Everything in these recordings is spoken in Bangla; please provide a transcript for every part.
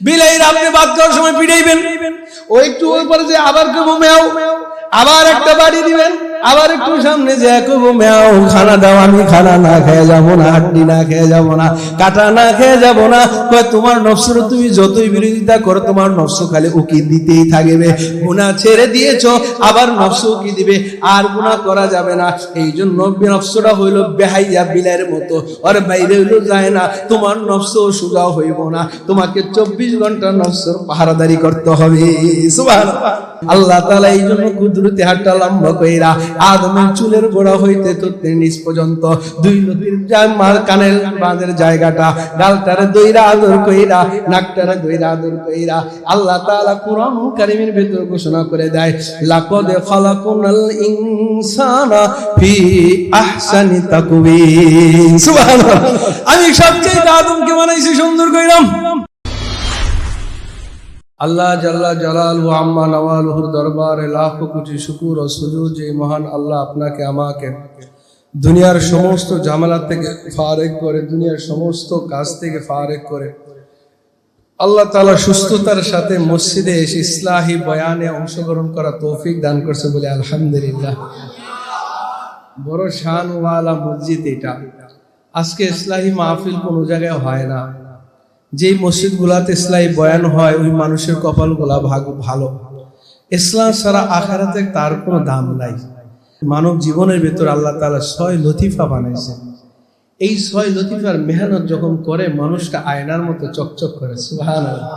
বিলাইর আপনি বাদ করার সময় পিড়াইবেন ও একটু ওই পরে যে আবার কেউ মেয়াও আবার একটা বাড়ি দিবেন। আবার একটু সামনে যে মেয়াও, খানা দাও, আমি খানা না খেয়ে যাব না, হাড্ডি না খেয়ে যাব না, কাটা না খেয়ে যাব না। তোমার নফসের তুমি যতই বিরোধিতা করো, তোমার নফস খালি উকি দিতেই থাকবে। গুণা ছেড়ে দিয়েছ, আবার নফস উকি দিবে। আর গুণা করা যাবে না। এই জন্য নফসটা হইল বেহাইয়া বিলাইয়ের মতো। আর বাইরে হইল যায় না। তোমার নফস সুগা হইব না। তোমাকে চব্বিশ ঘণ্টা নফসর পাহারাদারি করতে হবে। আল্লাহ তাআলা এই জন্য কুদরতি হাতটা লম্বা কইরা আদমের চুলের গোড়া হইতে পর্যন্ত। দুই নদীর মার কানের বাঁধের জায়গাটা দইরা আদর কইরা, নাকটারে দইরা আদর কইরা। আল্লাহ তাআলা কোরআন কারীমের ভিতর ঘোষণা করে দেয়, লাকাদ খালাকুনাল ইনসানা ফি আহসানি তাকওয়িম। সুবহানাল্লাহ। আমি সবচেয়ে আদমকে বানাইছি সুন্দর কইরাম। আল্লাহ জাল্লা জালাল ও আম্মা নওয়ালুহুর দরবারে লাখো কোটি শুকুর ও সুজুদ যে মহান আল্লাহ আপনাকে, আমাকে দুনিয়ার সমস্ত ঝামেলা থেকে ফারেক করে, দুনিয়ার সমস্ত কাজ থেকে ফারেক করে, আল্লাহ তাআলা সুস্থতার সাথে মসজিদে এসে ইসলাহি বয়ানে অংশগ্রহণ করা তৌফিক দান করছে বলে আলহামদুলিল্লাহ। বড় শানওয়ালা মসজিদ এটা। আজকে ইসলাহি মাহফিল কোনো জায়গায় হয় না। যেই মসজিদ গুলাতে ইসলাহি বয়ান হয়, ওই মানুষের কপালগুলা ভাগ ভালো। ইসলাম ছাড়া আখারাতে তার কোনো দাম নাই। মানব জীবনের ভেতর আল্লাহ তাআলা ছয় লতিফা বানাইছে এই ছয় লতিফার মেহনত যখন করে মানুষটা আয়নার মতো চকচক করে, সুবহানাল্লাহ।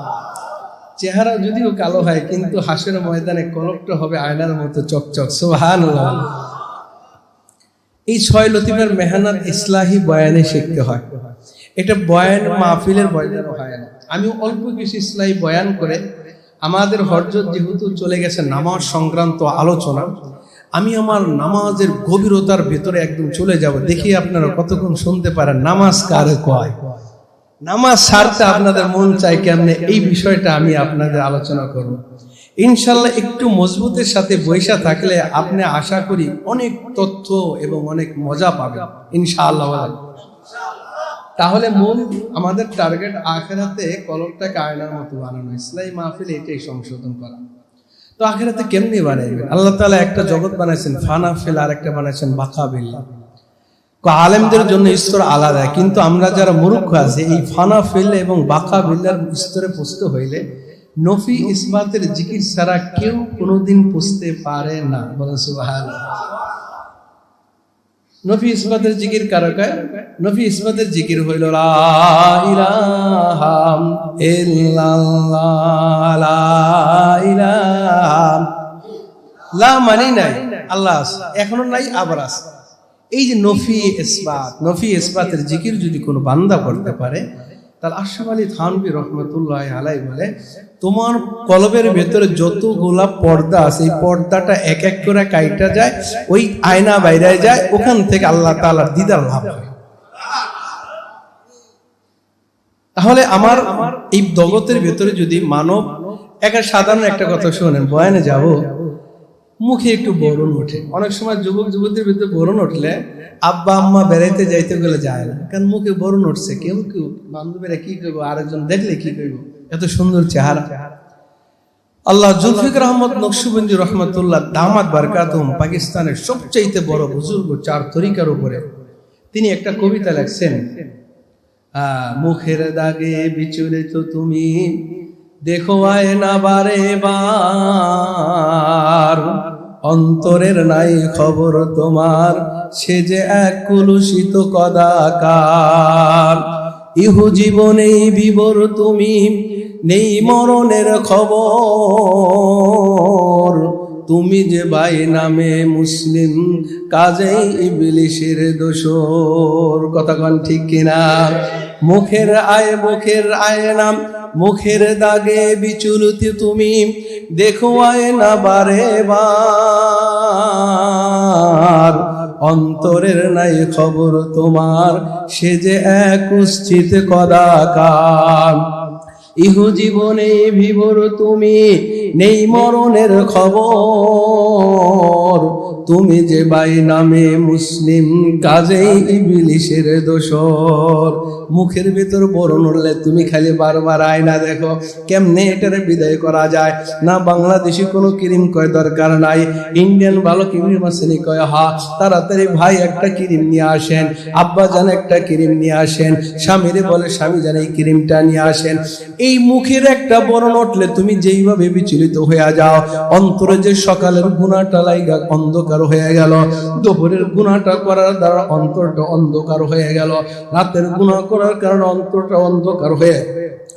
চেহারা যদিও কালো হয়, কিন্তু হাসের ময়দানে কলকটা হবে আয়নার মতো চকচক, সুবহানাল্লাহ। এই ছয় লতিফার মেহনত ইসলাহি বয়ানে শিখতে হয়। এটা বয়ান মাহফিলের বয়ান হয় না। আমি অল্প কিছু ইসলাহি বয়ান করে আমাদের হরজত যেহেতু চলে গেছে নামাজ সংক্রান্ত আলোচনা, আমি আমার নামাজের গভীরতার ভেতরে একদম চলে যাব। দেখি আপনারা কতক্ষণ শুনতে পারেন, নামাজ কারে কয়? নামাজ সারতে আপনাদের মন চাই কেমনে? এই বিষয়টা আমি আপনাদের আলোচনা করব। ইনশাল্লাহ একটু মজবুতের সাথে বৈশা থাকলে আপনি আশা করি অনেক তথ্য এবং অনেক মজা পাবেন, ইনশাআল্লাহ। তাহলে মূল আমাদের টার্গেট আখেরাতে কলমটাকে আয়নার মতো বানানো ইসলাই মাহফিল এটাই সংশোধন করা। তো আখেরাতে কেমনি বানাইবেন? আল্লাহ তাআলা একটা জগৎ বানাইছেন, ফানা ফিল আর একটা বানাইছেন, বাকা বিল্লাহ আলেমদের জন্য স্তর আলাদা, কিন্তু আমরা যারা মূর্খ আছি, এই ফানা ফিল এবং বাকা বিল্লার স্তরে পুষতে হইলে নফি ইসবাতের জিকির ছাড়া কেউ কোনোদিন পুষতে পারে না। বলেন সুবহানাল্লাহ। নফি ইসবাতের জিকির কারকায় কয় নফি ইসবাতের জিকির হইল, লা মানে নাই, আল্লাহ। এখনও নাই, আবার আছে এই যে নফি ইসবাত, নফি ইসবাতের জিকির যদি কোনো বান্দা করতে পারে তাহলে আশরাফ আলী থানবি রহমতুল্লাহ আলাই বলে, তোমার কলবের ভেতরে যতগুলা পর্দা আছে, এই পর্দাটা এক এক করে কাইটা যায়, ওই আয়না বাইরে যায়, ওখান থেকে আল্লাহ তাআলার দিদার লাভ হয়। তাহলে আমার আমার এই জগতের ভেতরে যদি মানব একটা সাধারণ একটা কথা শোনেন, বয়ানে যাব মুখে একটু বরণ ওঠে। অনেক সময় যুবক যুবতীর ভিতরে বরণ উঠলে আব্বা, আম্মা বেড়াইতে যাইতে গেলে যায় না। কারণ মুখে বরণ উঠছে, কেউ কেউ বান্ধবীরা কি করব আরেকজন দেখলে কি করব এত সুন্দর চেহারা। আল্লাহ জুলফিকর আহমদ নকশুবন্দি রহমতুল্লাহ দামাত বারকাতুম পাকিস্তানের সবচাইতে বড় বুজুর্গ চার তরিকার উপরে তিনি একটা কবিতা লেখছেন মুখের দাগে বিচলিত তুমি দেখো না বারে বার। অন্তরের নাই খবর তোমার, সে যে এক কুলুষিত কদাকার। ইহু জীবনে বিবর তুমি, নেই মরণের খবর। তুমি যে বাই নামে মুসলিম কাজে ইবলিশের দোষর। কথা কন ঠিক কিনা? মুখের আয় মুখের আয় নাম মুখের দাগে বিচুলতি তুমি। দেখো আয় না বারে বার। অন্তরের নাই খবর তোমার, সে যে এক উচিত কদাকার। ইহু জীবনে বিভোর তুমি, নেই মরণের খবর। তুমি যে বাই নামে মুসলিম, কাজেই ইবলিশের দোষর। মুখের ভিতর বরণ নড়লে তুমি খালি বারবার আয়না দেখো, কেমনে এটারে বিদায় করা যায়? না, বাংলাদেশি কোনো ক্রিম কয় দরকার নাই। ইন্ডিয়ান ভালো আসেনি কয়, হা, তাড়াতাড়ি ভাই একটা ক্রিম নিয়ে আসেন, আব্বা জান একটা ক্রিম নিয়ে আসেন, স্বামীরে বলে স্বামী জান এই ক্রিমটা নিয়ে আসেন। এই মুখের একটা বরণ উঠলে তুমি যেইভাবে বিচলিত হয়ে যাও, অন্তরে যে সকালের গুণাটা লাইগা অন্ধকার হয়ে গেল। দুপুরের গুণাটা করার দ্বারা অন্তরটা অন্ধকার হয়ে গেল। রাতের গুণা করার কারণে অন্তরটা অন্ধকার হয়ে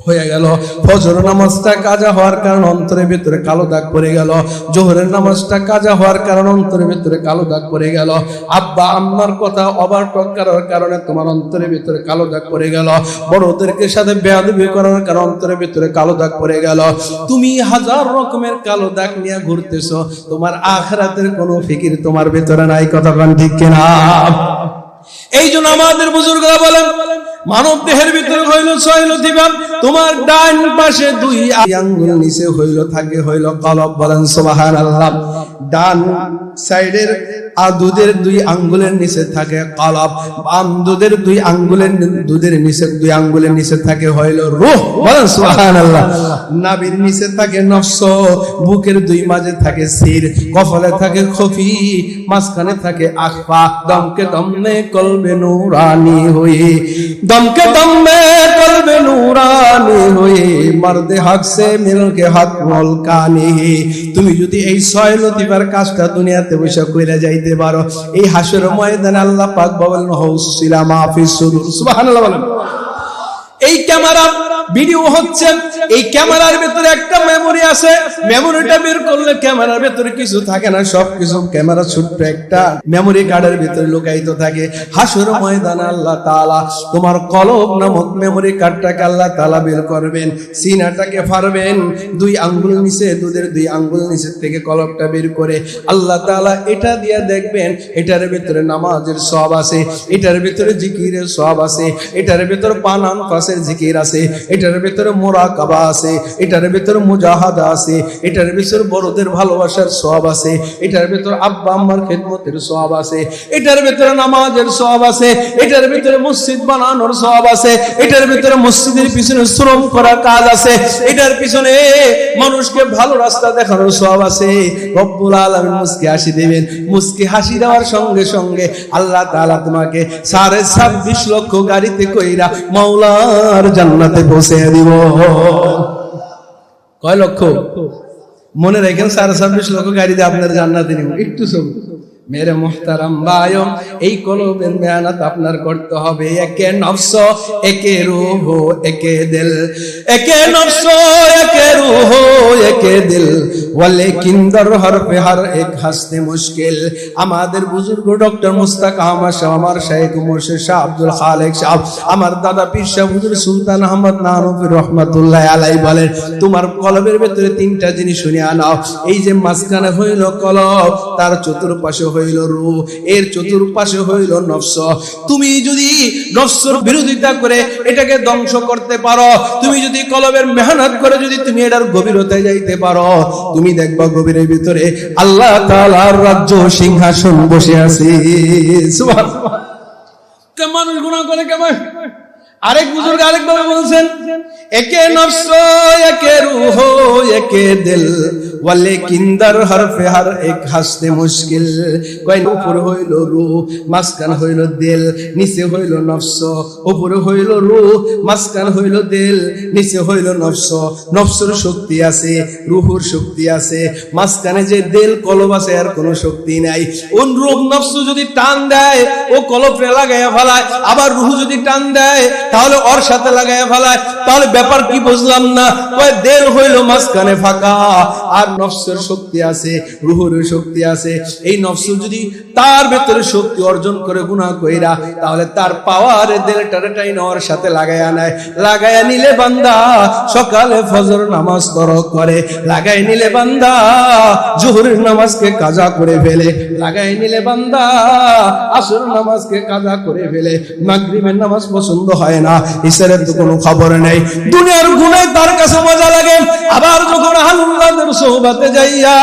হয়ে গেল। ফজর নামাজটা কাজা হওয়ার কারণে অন্তরের ভিতরে কালো দাগ পড়ে গেল। জোহরের নামাজটা কাজা হওয়ার কারণে অন্তরের ভিতরে কালো দাগ পড়ে গেল। আব্বা, আম্মার কথা অবার্টক করার কারণে তোমার অন্তরের ভিতরে কালো দাগ পড়ে গেল। বড়দেরকে সাথে বেয়াদবি করার কারণে অন্তরের ভিতরে কালো দাগ পড়ে গেল। তুমি হাজার রকমের কালো দাগ নিয়ে ঘুরতেছো। তোমার আখরাতের কোনো ফিকির তোমার ভিতরে নাই, কথা ঠিক কিনা? এই জন্য আমাদের বুজুর্গরা বলেন, মানব দেহের ভিতরে হইল ছয় লতিবান তোমার ডান পাশে দুই আঙ্গুল, নিচে হইল থাকে, হইল কলব। বলেন সুবাহান আল্লাহ ডান সাইডের আর দুধের দুই আঙ্গুলের নিচে থাকে কলব। বাম দুধের দুই আঙ্গুলের দুধের নিচে দুই আঙ্গুলের নিচে থাকে হইল রূহ। বলেন সুবাহান আল্লাহ নাবির নিচে থাকে নফস, বুকের দুই মাঝে থাকে সির কফলে থাকে খফি, মাঝখানে থাকে আখপা, দমকে দমনে কলবে নুরানি হয়ে, দমকে দমে কলবে নুরানি হয়ে, মারদে হাক সে মিলকে হাত মল কানি। তুমি যদি এই ছয় লতিবার কাজটা দুনিয়াতে বসে কইরা যাইতে পারো, এই হাসর ময়দানে আল্লাহ পাক বলেন হৌসিলা মাহফিজ সুদুর। সুবহানাল্লাহ বলেন। এই ক্যামেরা ভিডিও হচ্ছে, এই ক্যামেরার ভিতরে একটা মেমোরি আছে। মেমোরিটা বের করলে ক্যামেরার ভিতরে কিছু থাকে না সব কিছু ক্যামেরা ছোট্ট একটা। মেমোরি কার্ডের ভিতরে লুকায়িত থাকে। হাসুর ময়দান আল্লাহ তাআলা, তোমার কলব নামক মেমোরি কার্ডটাকে আল্লাহ তাআলা বের করবেন, সিনাটাকে ফারবেন দুই আঙ্গুল নিচে, দুধের দুই আঙ্গুল নিচে থেকে কলবটা বের করে আল্লাহ তাআলা এটা দিয়ে দেখবেন, এটার ভিতরে নামাজের সব আছে, এটার ভিতরে জিকিরের সব আছে, এটার ভিতরে পানান ফাসের জিকির আছে এটার ভিতরে মোরাকাবা আছে, এটার ভিতরে মুজাহাদা আছে, এটার ভিতরে বড়দের ভালোবাসার সব আছে, এটার ভিতরে আব্বা আম্মার খেদমতের সব আছে, এটার ভিতরে নামাজের সব আছে, এটার ভিতরে মসজিদ বানানোর সব আছে, এটার ভিতরে মসজিদের পিছনে শ্রম করার কাজ আছে, এটার পিছনে মানুষকে ভালো রাস্তা দেখানোর সব আছে। রব্বুল আলামিন মুসকে হাসি দেবেন, মুসকে হাসি দেওয়ার সঙ্গে সঙ্গে আল্লাহ তাআলা তোমাকে সাড়ে ছাব্বিশ লক্ষ গাড়িতে কইরা মাওলার জান্নাতে পৌঁছে দিব কয় লক্ষ? মনে রাখেন সাড়ে ছাব্বিশ লক্ষ গাড়িতে আপনার জান্নাতে নিব। একটু সব মেরে মোহতারাম বায়ম, এই কলবের মেহনত আপনার করতে হবে। একে নফস, একে রুহ, একে দিল। একে নফস, একে রুহ, একে দিল। ওয়ালে কিন্দর হর পে হর এক হাসতে মুশকিল। আমাদের বুজুর্গ ডক্টর মুস্তাক আহমদ শাহ আমার শেখ মুর্শিদ শাহ আব্দুল খালেক শাহ আমার দাদা পীর শাহ হুজুর সুলতান আহমদ নানফি রহমাতুল্লাহ আলাই বলেন, তোমার কলবের ভেতরে তিনটা জিনিস শুনে আনাও এই যে মাঝখানে হইল কলব, তার চতুর্পাশে হইল রু এর চতুর্পাশে হইল নফস। তুমি যদি নফসর বিরোধিতা করে এটাকে ধ্বংস করতে পারো, তুমি যদি কলবের মেহনত করে যদি তুমি এটার গভীরতায় যাইতে পারো, তুমি দেখবা গভীরের ভিতরে আল্লাহ তাআলার রাজ্য সিংহাসন বসে আছে। মানুষ গুনাহ করে কেমন? আরেক বুজুর্গ আরেক ভাবে বলছেন একে নফস, একে রুহ, একে দিল। ওয়ালে কিন্দার হর, এক হাসতে মুশকিল। কয় উপরে হইল রু মাসকান হইল দিল। নিচে হইল নফস, উপরে হইল রু মাসকান হইল দিল। নিচে হইল নফস, নফসের শক্তি আছে, রুহুর শক্তি আছে। মাসকানে যে দিল, কলব আছে, আর কোনো শক্তি নাই। অনুরূপ নফস যদি টান দেয়, ও কলপরে লাগাইয়া ফেলায়। আবার রুহু যদি টান দেয়, তাহলে ওর সাথে লাগাইয়া ফেলায়। তাহলে ব্যাপার কি বুঝলাম না? কয়, দেল হইল মাঝখানে ফাঁকা। আর নফসের শক্তি আছে, রুহুর শক্তি আছে। এই নফস যদি তার ভেতরে শক্তি অর্জন করে, গুনাহ কইরা, তাহলে তার পাওয়ার দেলটারে টাইন ওর সাথে লাগাইয়া নেয়। লাগাইয়া নিলে বান্দা সকালে ফজর নামাজ তরক করে। লাগাই নিলে বান্দা জোহরের নামাজকে কাজা করে ফেলে। লাগাই নিলে বান্দা আসর নামাজকে কাজা করে ফেলে। মাগরিবের নামাজ পছন্দ হয় না ঈশ্বরের তো কোনো খবর নেই। দুনিয়ার গুণে তার কাছে মজা লাগে। আবার যখন আল্লাহর সোহবাতে যাইয়া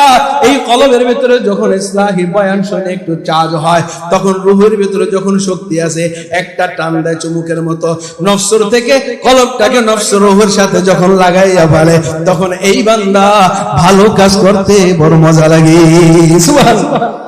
এই কলবের ভেতরে যখন ইসলাহি বয়ান শুনে একটু চার্জ হয়, তখন রুহের ভেতরে যখন শক্তি আছে একটা টান দেয় চুমুকের মতো। নফসর থেকে কলমটাকে নফসর রুহের সাথে যখন লাগাইয়া ফেলে, তখন এই বান্দা ভালো কাজ করতে বড় মজা লাগে। সুবহানাল্লাহ।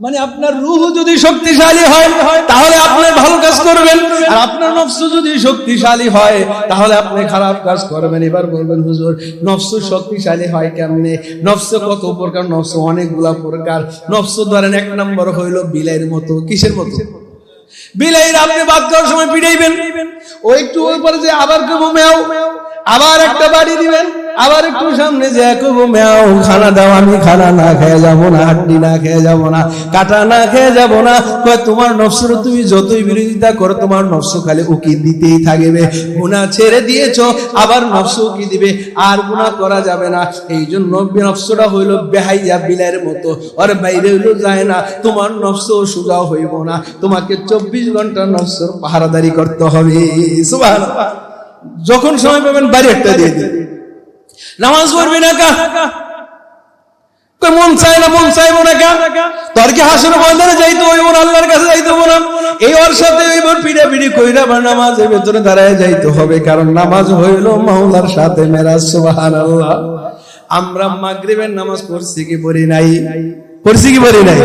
মানে আপনার রুহ যদি শক্তিশালী হয়, তাহলে আপনি ভালো কাজ করবেন। আর আপনার নফস যদি শক্তিশালী হয়, তাহলে আপনি খারাপ কাজ করবেন। এবার বলবেন, হুজুর, নফস শক্তিশালী হয় কেমনে? নফস কত প্রকার, নফস অনেকগুলা প্রকার। নফস ধরেন, এক নম্বর হইল বিলের মতো। কিসের মতো? বিলাইর আপনি বাদ করার সময় পিড়াইবেন ও একটু ওই পরে যে আবার কেবো মেয়াও আবার একটা বাড়ি দিবেন। আবার একটু সামনে যে মেয়াও, খানা দাও, আমি খানা না খেয়ে যাব না, হাড্ডি না খেয়ে যাব না, কাটা না খেয়ে যাব না। কয়, তোমার নফসের তুমি যতই বিরোধিতা করো, তোমার নফস খালি উকি দিতেই থাকবে। গুণা ছেড়ে দিয়েছ, আবার নফস উকি দিবে, আর গুণা করা যাবে না। এই জন্য নফসটা হইল বেহাইয়া বিলাইয়ের মতো। আর বাইরে হইল যায় না, তোমার নফস সুজা হইব না। তোমাকে চব্বিশ ঘণ্টা নফসর পাহারাদারি করতে হবে। যখন সময় পাবেন বাড়ি একটা দিয়ে দিন। নামাজ পড়বি না কা? কারণ নামাজ সাথে আমরা মাগরিবের নামাজ পড়ছি কি পড়ি নাই? পড়ছি কি পড়ি নাই?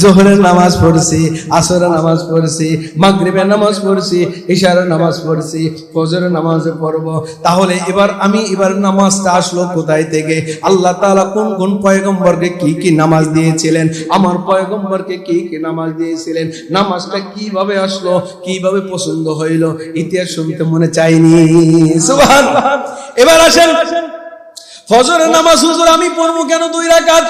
জোহরের নামাজ পড়ছি আসরের নামাজ পড়ছি মাগরিবের নামাজ পড়ছি ইশারের নামাজ পড়ছি ফজরের নামাজ পড়ব। তাহলে এবার আমি এবার নামাজটা আসলো কোথায় থেকে? আল্লাহ তাআলা কোন কোন পয়গম্বরকে কি কি নামাজ দিয়েছিলেন? আমার পয়গম্বরকে কি কি নামাজ দিয়েছিলেন? নামাজটা কীভাবে আসলো? কীভাবে পছন্দ হইল? ইতিহাস শুনতে মনে চাইনি। সুবহানাল্লাহ এবার আসেন। ফজরের নামাজ হুজুর আমি পড়ব কেন দুই রাকাত?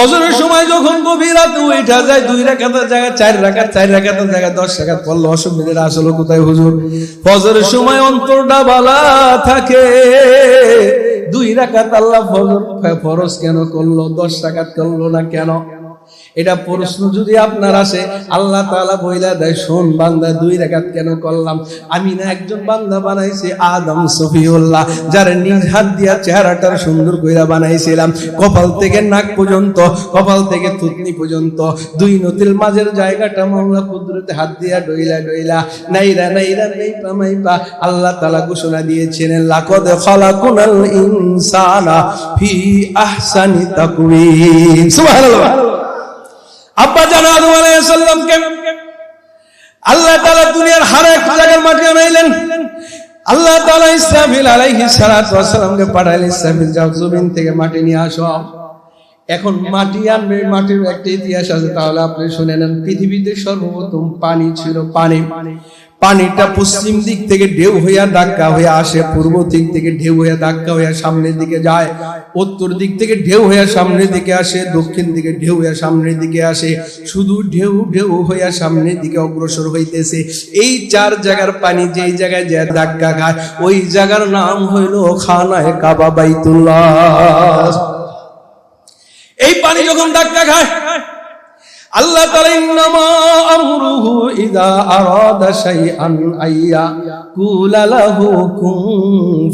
ফজরের সময় যখন গভীর রাত উঠা যায়, দুই রাকাতের জায়গায় চার রাকাত, চার রাকাতের জায়গায় দশ রাকাত পড়লে। অসুবিধা আসলে কোথায় হুজুর? ফজরের সময় অন্তরটা বালা থাকে। দুই রাকাত আল্লাহ ফজর ফরজ কেন করল? দশ রাকাত করল না কেন? এটা প্রশ্ন যদি আপনার আসে, আল্লাহ তাআলা বইলা দেয়, শোন বান্দা, দুই রেখাত কেন করলাম? আমি না একজন বান্দা বানাইছি, আদম সফিউল্লাহ যার নিজ হাত দিয়া চেহারাটার সুন্দর কইরা বানাইছিলাম। কপাল থেকে নাক পর্যন্ত, কপাল থেকে থুতনি পর্যন্ত, দুই নতির মাঝের জায়গাটা মাওলা কুদরতে হাত দিয়া ডইলা ডইলা, নাইরা নাইরা মাইপা মাইপা আল্লাহ তাআলা ঘোষণা দিয়েছেন, লাকদ খালাকুনাল ইনসানা ফি আহসানি তাকওয়িম। সুবহানাল্লাহ। আব্বা জান আদম আলাইসাল্লামকে আল্লাহ তালা দুনিয়ার হার এক জায়গার মাটি আনাইলেন আল্লাহ তালা ইসলামিল আলাইহি সালাতু ওয়াস সালামকে পাঠাইলেন ইসলামিল যাও, জমিন থেকে মাটি নিয়ে আসো। এখন মাটি আনবে মাটির একটা ইতিহাস আছে তাহলে আপনি শুনে নেন পৃথিবীতে সর্বপ্রথম পানি ছিল পানি। পানিটা পশ্চিম দিক থেকে ঢেউ হইয়া ধাক্কা হইয়া আসে পূর্ব দিক থেকে ঢেউ হইয়া ধাক্কা হইয়া সামনের দিকে যায় উত্তর দিক থেকে ঢেউ হইয়া সামনের দিকে আসে দক্ষিণ দিকে ঢেউ হইয়া সামনের দিকে আসে শুধু ঢেউ ঢেউ হইয়া সামনের দিকে অগ্রসর হইতেছে। এই চার জায়গার পানি যেই জায়গায় যে ধাক্কা খায় ওই জায়গার নাম হইল খানায় কাবা বাইতুল্লাহ। এই পানি যখন ধাক্কা খায় আল্লাহ কুন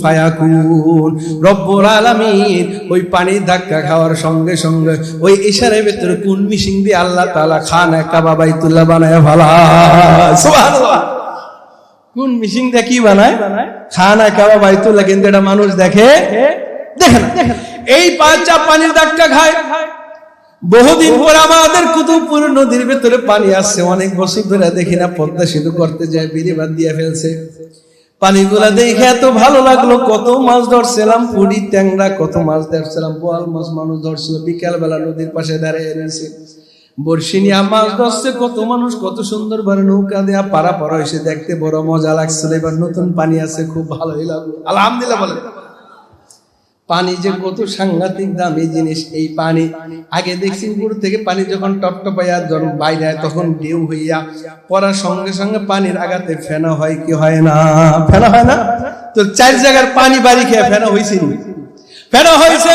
ওই পানি ধাক্কা খাওয়ার সঙ্গে সঙ্গে ওই ইশারার ভিতরে কোন মিশিং দিয়ে আল্লাহ তালা খানা কাবা বাইতুল্লাহ বানায় ভালা সুবহানাল্লাহ। কোন মিশিং দিয়ে কি বানায়? খানা কাবা বাইতুল্লাহ, কিন্তু এটা মানুষ দেখে দেখে না দেখে না। এই পাঁচটা পানির ধাক্কা খায়। বহুদিন পর আমাদের কুতুবপুর নদীর ভেতরে পানি আসছে। অনেক বছর ধরে দেখি না, পদ্মা সেতু করতে যায় বিরিবাদ দিয়ে ফেলছে। পানিগুলা দেখে এত ভালো লাগল, কত মাছ ধরছিলাম, পুরি, ট্যাংরা, কত মাছ ধরছিলাম, বোয়াল মাছ মানুষ ধরছিল বিকাল বেলা নদীর পাশে দাঁড়িয়ে রয়েছে। বর্ষি নিয়ে মাছ ধরছে, কত মানুষ, কত সুন্দর ভাবে নৌকা দেয়া পারা পারা হয়েছে, দেখতে বড় মজা লাগছিল। এবার নতুন পানি আছে খুব ভালোই লাগল। আলহামদুলিল্লাহ বলে পানি যে কত সাংঘাতিক দামি জিনিস, এই পানি। আগে দেখছি উপর থেকে পানি যখন টপটপাইয়া যখন বাইরে তখন ঢেউ হইয়া পড়ার সঙ্গে সঙ্গে পানির আগাতে ফেনা হয়, কি হয় না? ফেনা হয় না? তো চার জায়গার পানি বাড়ি খেয়ে ফেনা হয়েছে নি? ফেনা হয়েছে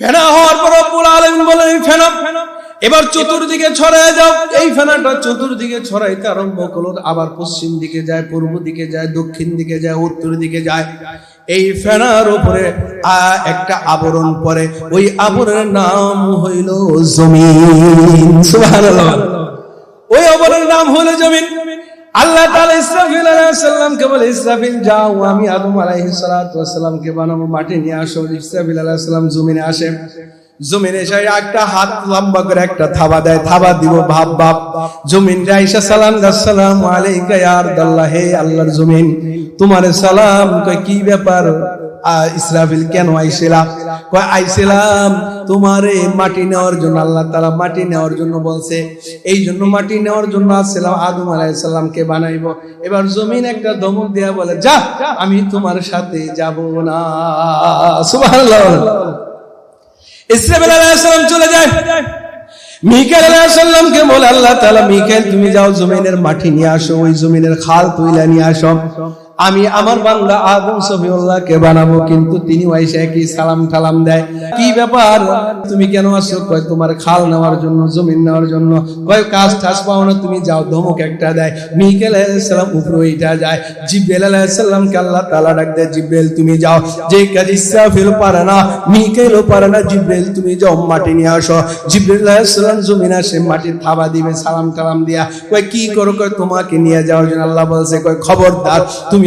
ফেনা হওয়ার পর রব্বুল আলামিন বলেন এই ফেনা, এবার চতুর্দিকে ছড়ায় যাও এই ফেনাটা চতুর্দিকে ছড়াইতে আরম্ভ করল, আবার পশ্চিম দিকে যায়, পূর্ব দিকে যায়, দক্ষিণ দিকে যায়, উত্তর দিকে যায়। এই ফেনার উপরে একটা আবরণ পরে, ওই আবরণের নাম হইল জমিন। ওই আবরণের নাম হইল জমিন। আল্লাহ তাআলা ইসরাফিল আলাইহিস বলে, ইসরাফিল, যাও, আমি আদম আলাইহিস সালাতু ওয়াস বানাবো, মাটি নিয়ে আসো। ইসরাফিল আলাইহিস সালাম জমিনে আসে। তোমার সালাম কি ব্যাপার? ইসরাফিল কেন কয় এই মাটি নেওয়ার জন্য, আল্লাহ মাটি নেওয়ার জন্য বলছে। এই জন্য মাটি নেওয়ার জন্য আসছিলাম, আদম আলাইহিস সালামকে বানাইবো। এবার জমিন একটা ধমক দেয়া বলে, যা, আমি তোমার সাথে যাব না। সুবহানাল্লাহ। ইসরাফিল আলাইহিস সালাম চলে যায়। মিকাইল বলে, আল্লাহ তাআলা মিকাইল, তুমি যাও জমিনের মাটি নিয়ে আসো, ওই জমিনের খাল তুইলা নিয়ে আসো। আমি আমার বান্দা আদম সফিউল্লাহকে বানাবো, কিন্তু তিনি ওয়াইসা কি সালাম টালাম দেয়। কি ব্যাপার? তুমি কেন আসছো? কয়, তোমার খাল নেওয়ার জন্য, জমিন নেওয়ার জন্য। কয়, কাজ টাজ পাও না, তুমি যাও, ধমক একটা দেয়। মিকাইল আলাইহিস উপরে উঠা যায়। জিব্রাইল আলাইহিস সালামকে আল্লাহ তাআলা ডাক দেয়, জিব্রাইল, তুমি যাও। যে কাজ ইসরাফিল পারে না, মিকাইলও পারে না, জিব্রাইল, তুমি যাও, মাটি নিয়ে আসো। জিব্রাইল আলাইহিস সালাম জমিন আসে, মাটির থাবা দিবে, সালাম কালাম দিয়া। কয়, কি করো? কয়, তোমাকে নিয়ে যাওয়ার জন্য আল্লাহ বলছে। কয়, খবরদার, তুমি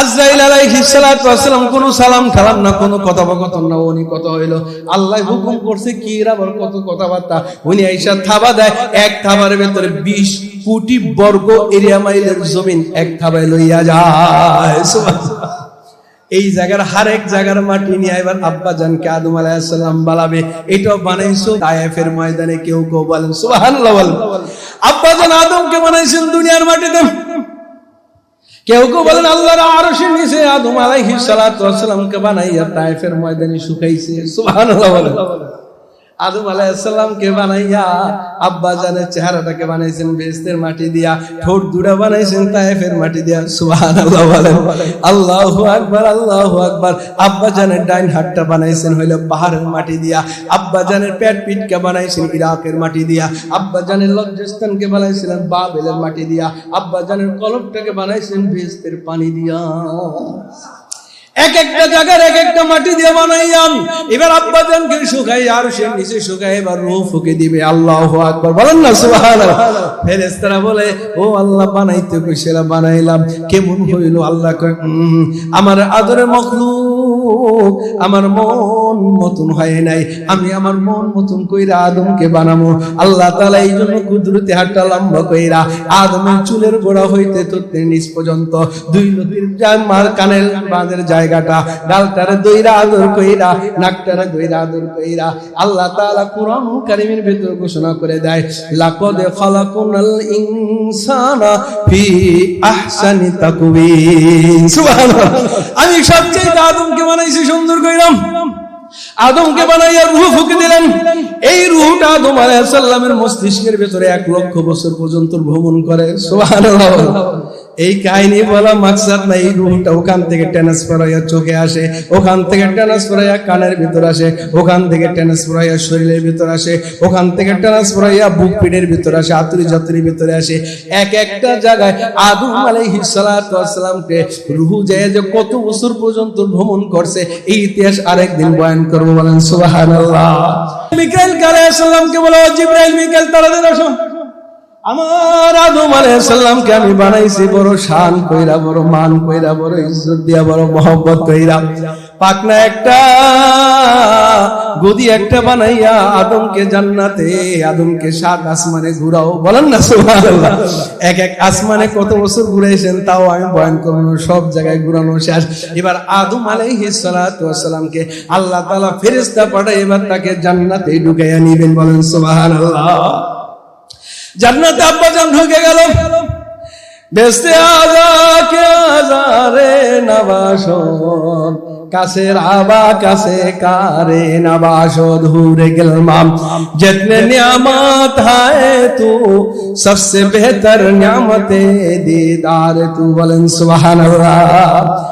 আজরাইল সালাতু ওয়াস সালাম কোনো সালাম কালাম না, কোনো কথোপকথন না, উনি হইল? আল্লাহ হুকুম করছে, কি কত কথাবার্তা। উনি আইসা থাবা দেয়, এক থাবার ভেতরে 20 কোটি বর্গ এরিয়া মাইলের জমিন এক থাবায় লইয়া যায়। এই জায়গার হারেক জায়গার মাটি নিয়ে এবার আব্বা জানকে আদম আলাইহিসসালাম বালাবে। এটাও বানাইছো ময়দানে কেউ কেউ বলেন বলেন। আব্বা জান আদমকে বানাইছেন দুনিয়ার মাটিতে। কেউ কেউ বলেন, আল্লাহর আরশের নিচে আদম আলাইহিস সালাতু ওয়াসসালামকে বানাইয়া তায়েফের ময়দানে শুকাইছে। সুবহানাল্লাহ বলেন। আদম আলাইসাল্লামকে বানাইয়া, আব্বা জানের চেহারাটাকে বানাইছেন বেস্তের মাটি দিয়া, ঠোঁট দুটা বানাইছেন তায়েফের মাটি দিয়া সুবহান আল্লাহ আল্লাহু আকবার আল্লাহু আকবার। আব্বা জানের ডাইন হাতটা বানাইছেন হইল পাহাড়ের মাটি দিয়া, আব্বা জানের পেট পিটকে বানাইছেন ইরাকের মাটি দিয়া, আব্বা জানের লজ্জাস্থানকে বানাইছিলেন বাবেলের মাটি দিয়া, আব্বা জানের কলবটাকে বানাইছেন বেস্তের পানি দিয়া। এক একটা জায়গার এক একটা মাটি দিয়ে এবার আব্বা জানকে শুকাই আর সে নিচে শুকাই এবার রু ফুকে দিবে। আল্লাহ বলেন না সুহান ফেরেস্তারা বলে ও আল্লাহ বানাইতে কইছিলা বানাইলাম। কেমন হইল আল্লাহ কয় "উম, আমার আদরে মখলুক। আমার মন মতন হয় নাই। আমি আমার মন মতন কইরা আদমকে বানাবো আল্লাহ তাআলা এই জন্য কুদরতি হাতটা লম্বা কইরা আদমের চুলের গোড়া হইতে তোতে নিচ পর্যন্ত দুই নদীর মার কানের বাঁধের জায়গাটা, ডালটারে দইরা আদর কইরা, নাকটারে দইরা আদর কইরা আল্লাহ তাআলা কুরআন কারীমের ভিতর ঘোষণা করে দেয়, লাকাদ খালাকুনাল ইনসানা ফি আহসানি তাকওয়িন সুবহানাল্লাহ। আমি সবচেয়ে আদমকে বানাইছি, সুন্দর কইরাম। আদমকে বানাইয়া রুহ ফুকে দিলেন। এই রুহটা আদম আলাইহিস সালামের মস্তিষ্কের ভিতরে এক লক্ষ বছর পর্যন্ত ভ্রমণ করে। সুবহানাল্লাহ। এই কাহিনী বলা মাকসাদ না এই রুহটা ওখান থেকে ট্রান্সফার হইয়া চোখে আসে, ওখান থেকে ট্রান্সফার হইয়া কানের ভিতর আসে, ওখান থেকে ট্রান্সফার হইয়া শরীরের ভিতর আসে, ওখান থেকে ট্রান্সফার হইয়া বুক পিঠের ভিতর আসে, আতুরি জাতুরির ভিতরে আসে। এক একটা জায়গায় আদম আলাইহিস সালামকে রুহু যায় যে কত বছর পর্যন্ত ভ্রমণ করছে, এই ইতিহাস আরেকদিন বয়ান করব বলেন, সুবহানাল্লাহ। মিকাইল আলাইহিস সালামকে বলো, জিব্রাইল মিকাইল তাড়াতাড়ি আসো আমার আদম আলাইহিসসালামকে আমি বানাইছি বড় শান কইরা, বড় মান কইরা, বড় ইজ্জত দিয়া, বড় মহব্বত কইরা। পাকনা একটা গদি একটা বানাইয়া আদমকে জান্নাতে, আদমকে সাত আসমানে ঘুরাও। বলেন না, সুবহানাল্লাহ। এক এক আসমানে কত বছর ঘুরাইছেন, তাও আমি বয়ান করব সব জায়গায় ঘুরানো শেষ। এবার আদম আলাইহিস সালাতু আল্লাহ তাআলা ফেরেশতা পাঠায় এবার তাকে জান্নাতে ঢুকাইয়া নিবেন, বলেন সুবহানাল্লাহ। জান্নাতে আব্বা জান ঢুকে গেল বেস্তে আজা কে আজারে নবাসন কাছের আবা কাছে কারে নবাস ধুরে গেলমাম जितने नियामत है तू सबसे बेहतर नियामत दीदार तू बोलन सुबहान अल्लाह